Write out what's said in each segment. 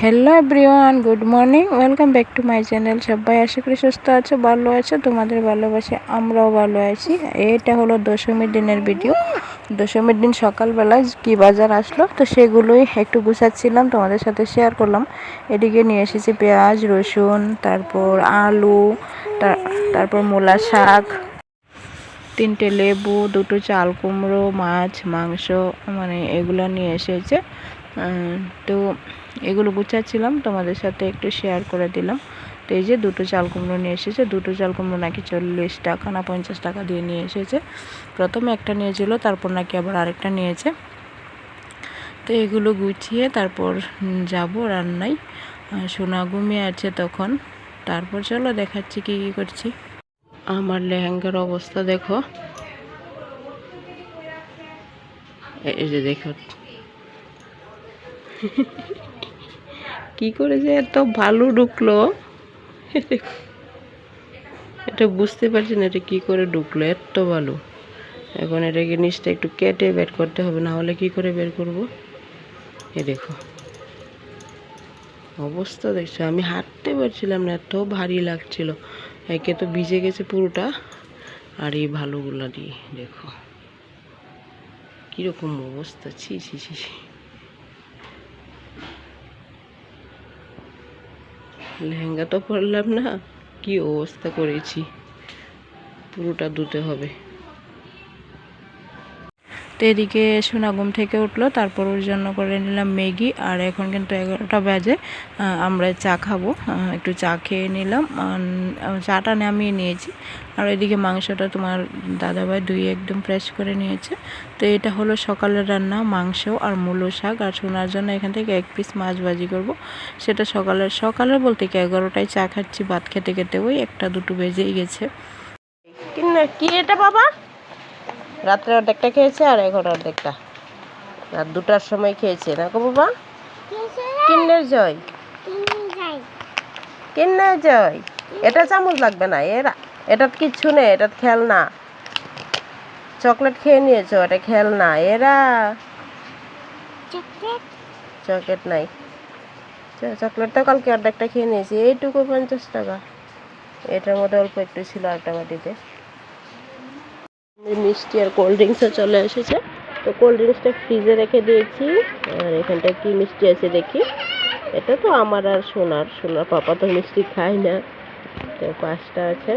Hello everyone good morning welcome back to my channel সবাই আশা করি সুস্থ আছো, ভালো আছো, তোমাদের ভালোবাসে আমরাও ভালো আছি। এটা হলো দশমীর দিনের ভিডিও দশমীর দিন সকালবেলা কি বাজার আসলো, তো সেগুলোই একটু গুছাচ্ছিলাম, তোমাদের সাথে শেয়ার করলাম। এদিকে নিয়ে এসেছি পেঁয়াজ, রসুন, তারপর আলু, তার- তারপর মূলা শাক, তিনটে লেবু, দুটো চাল কুমড়ো, মাছ, মাংস মানে এগুলো নিয়ে এসেছে। তো এগুলো গুছাচ্ছিলাম, তোমাদের সাথে একটু শেয়ার করে দিলাম। তো এই যে দুটো চাল কুমড়ো নিয়ে এসেছে, দুটো চাল কুমড়ো নাকি চল্লিশ টাকা না পঞ্চাশ টাকা দিয়ে নিয়ে এসেছে। প্রথমে একটা নিয়েছিল, তারপর নাকি আবার আরেকটা নিয়েছে। তো এগুলো গুছিয়ে তারপর যাব রান্নায়। সোনা ঘুমিয়ে আছে তখন। তারপর চলো দেখাচ্ছি কি কি করছি। আমার লেহেঙ্গার অবস্থা দেখো। এই যে দেখো। কি করে যে এত ভালো ঢুকলো? এটা বুঝতে পারছি না, এটা কি করে ঢুকলো? এত ভালো। এখন এটাকে নিচটা একটু কেটে বের করতে হবে, না হলে কি করে বের করব? এ দেখো। অবস্থা দেখছ, আমি হাঁটতে পারছিলাম না, এত ভারী লাগছিল। একে তো ভিজে গেছে পুরোটা। আর এই ভালোগুলা দিয়ে, দেখো। কীরকম অবস্থা, ছি ছি ছি ছি। লেহেঙ্গা তো পরলাম না। কি অবস্থা করেছি? পুরোটা ধুতে হবে। তো এদিকে সোনা ঘুম থেকে উঠল, তারপর ওর জন্য করে নিলাম ম্যাগি, আর এখন কিন্তু এগারোটা বাজে আমরা চা খাব একটু চা খেয়ে নিলাম চাটা নামিয়ে নিয়েছি, আর এদিকে মাংসটা তোমার দাদাভাই ধুয়ে একদম ফ্রেশ করে নিয়েছে, তো এটা হলো সকালের রান্না, মাংস আর মূলো শাক, আর সোনার জন্য এখান থেকে এক পিস মাছ ভাজি করব, সেটা সকালের সকালের বলতে কি এগারোটায় চা খাচ্ছি, ভাত খেতে খেতে ওই একটা দুটো বেজেই গেছে। কি এটা বাবা? রাত্রে অর্ধেকটা খেয়েছে আর এখন অর্ধেকটা। রাত দুটার সময় খেয়েছে, না গো বাবা? কিন্নের জয়। কিন্নের জয়। এটা চামচ লাগবে না, এরা এটা কিচ্ছু নেই এটা খেলনা। চকলেট খেয়ে নিয়েছো, এটা খেলনা, এরা। চকলেট নাই। চকলেটটা কালকে অর্ধেকটা খেয়ে নিয়েছি, এইটুকু পঞ্চাশ টাকা। এটার মধ্যে অল্প একটু ছিল একটা বাটিতে। মিষ্টি আর কোল্ড ড্রিঙ্কসও চলে এসেছে। তো কোল্ড ড্রিঙ্কসটা ফ্রিজে রেখে দিয়েছি। আর এখানটা কি মিষ্টি আছে দেখি। এটা তো আমার আর সোনার। সোনার পাপা তো মিষ্টি খায় না। তো পাঁচটা আছে।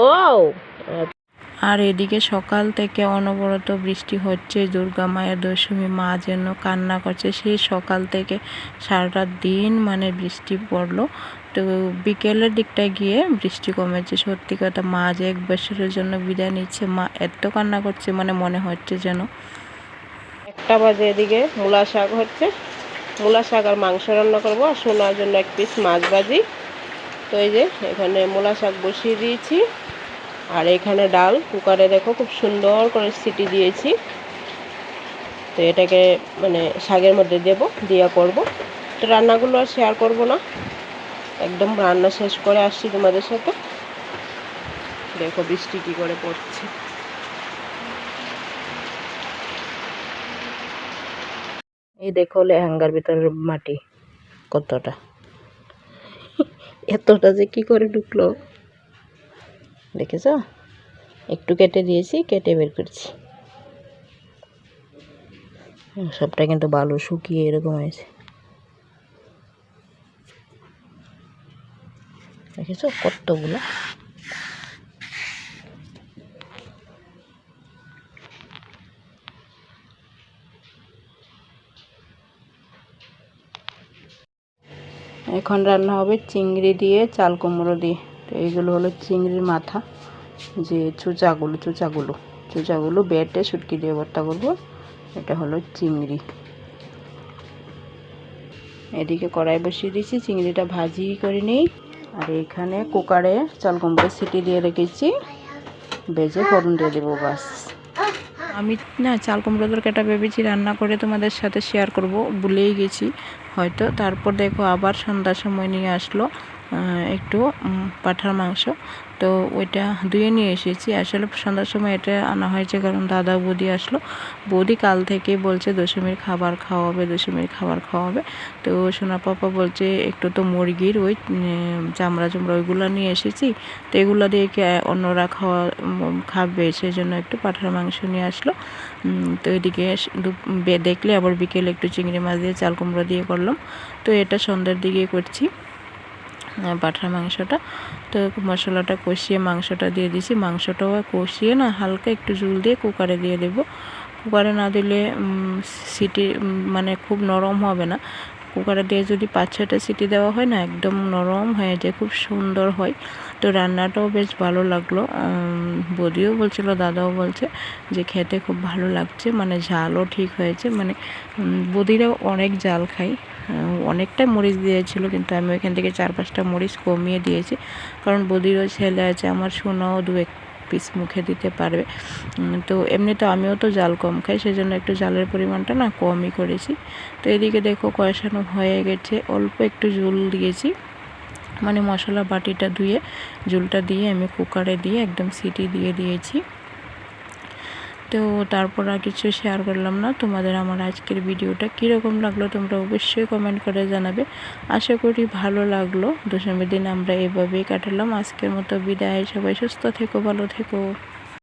ও আর এদিকে সকাল থেকে অনবরত বৃষ্টি হচ্ছে। দুর্গা মায়ের দশমী মা যেন কান্না করছে। সেই সকাল থেকে সারাটা দিন মানে বৃষ্টি পড়ল। তো বিকেলের দিকটায় গিয়ে বৃষ্টি কমেছে। সত্যি কথা, মা যে এক বছরের জন্য বিদায় নিচ্ছে, মা এত কান্না করছে মানে মনে হচ্ছে যেন। একটা বাজে এদিকে মূলা শাক হচ্ছে। মূলা শাক আর মাংস রান্না করব আর সোনার জন্য এক পিস মাছ ভাজি। তো এই যে এখানে মূলা শাক বসিয়ে দিয়েছি। আর এখানে ডাল, কুকারে দেখো খুব সুন্দর করে সিটি দিয়েছি। তো এটাকে মানে শাকের মধ্যে দেব, দিয়া করব। তো রান্নাগুলো আর শেয়ার করব না। একদম রান্না শেষ করে আসছি তোমাদের সাথে। দেখো বৃষ্টি কী করে পড়ছে। এই দেখো লেহেঙ্গার ভিতরে মাটি কতটা। এতটা যে কি করে ঢুকলো। দেখেছ? একটু কেটে দিয়েছি কেটে বের করছি। হুম, সবটা কিন্তু বালু শুকিয়ে এরকম হয়েছে। দেখেছ কতগুলো? এখন রান্না হবে চিংড়ি দিয়ে চাল কুমড়ো দিয়ে। তো এইগুলো হলো চিংড়ির মাথা, যে চুচাগুলো চুচাগুলো। চুচাগুলো বেটে শুটকি দিয়ে ভর্তা করব। এটা হলো চিংড়ি। এদিকে কড়াই বসিয়ে দিয়েছি, চিংড়িটা ভাজি করে নিই। আর এখানে কুকারে চাল কুমড়ো সিটি দিয়ে রেখেছি। ভেজে ফোড়ন দিয়ে দেবো বাস আমি না চাল কুমড়ো তরকারিটা ভেবেছি রান্না করে তোমাদের সাথে শেয়ার করব, ভুলেই গেছি। হয়তো তারপর দেখো আবার সন্ধ্যার সময় নিয়ে আসলো। একটু পাঁঠার মাংস। তো ওইটা ধুয়ে নিয়ে এসেছি। আসলে সন্ধ্যার সময় এটা আনা হয়েছে কারণ দাদা বৌদি আসলো। বৌদি কাল থেকে বলছে দশমীর খাবার খাওয়াবে, দশমীর খাবার খাওয়াবে। তো সোনা পাপা বলছে, একটু তো মুরগির ওই চামড়া চামড়া ওইগুলো নিয়ে এসেছি। তো এগুলো দিয়ে অন্যরা খাওয়া খাবে? সেই জন্য একটু পাঁঠার মাংস নিয়ে আসলো। তো এদিকে দেখলে আবার বিকেলে একটু চিংড়ি মাছ দিয়ে চাল কুমড়ো দিয়ে করলাম। তো এটা সন্ধ্যার দিকে করছি। পাঁঠার মাংসটা। তো মশলাটা কষিয়ে মাংসটা দিয়ে দিছি মাংসটাও কষিয়ে না, হালকা একটু জুল দিয়ে কুকারে দিয়ে দেব। কুকারে না দিলে সিটি মানে খুব নরম হবে না। কুকারে দিয়ে যদি পাঁচ ছটা সিটি দেওয়া হয় না, একদম নরম হয়ে যায়, খুব সুন্দর হয়। তো রান্নাটাও বেশ ভালো লাগল। বৌদিও বলছিল, দাদাও বলছে যে খেতে খুব ভালো লাগছে মানে ঝালও ঠিক হয়েছে। মানে বৌদিরাও অনেক জাল খায়। অনেকটা মরিচ দিয়েছিল, কিন্তু আমি ওইখান থেকে চার পাঁচটা মরিচ কমিয়ে দিয়েছি। কারণ বদিরও ছেলে আছে, আমার সোনাও দু এক পিস মুখে দিতে পারবে। তো এমনি তো আমিও তো জাল কম খাই, সেজন্য একটু জালের পরিমাণটা না কমই করেছি। তো এদিকে দেখো কষানো হয়ে গেছে, অল্প একটু জল দিয়েছি। মানে মশলা বাটিটা ধুয়ে, জলটা দিয়ে আমি কুকারে দিয়ে একদম সিটি দিয়ে দিয়েছি। তো তারপর আর কিছু শেয়ার করলাম না। তোমাদের আমার আজকের ভিডিওটা কীরকম লাগল তোমরা অবশ্যই কমেন্ট করে জানাবে। আশা করি ভালো লাগল। দশমীর দিন আমরা এভাবেই কাটালাম। আজকের মতো বিদায়। সবাই সুস্থ থেকো, ভালো থেকো।